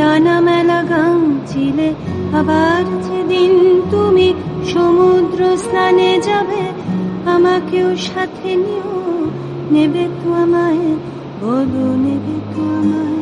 ডানা মেলা গাং চিলে আবার যেদিন তুমি সমুদ্র স্নানে যাবে, আমাকেও সাথে নিও, নেবে তো আমায়, বলো নেবে তো আমায়।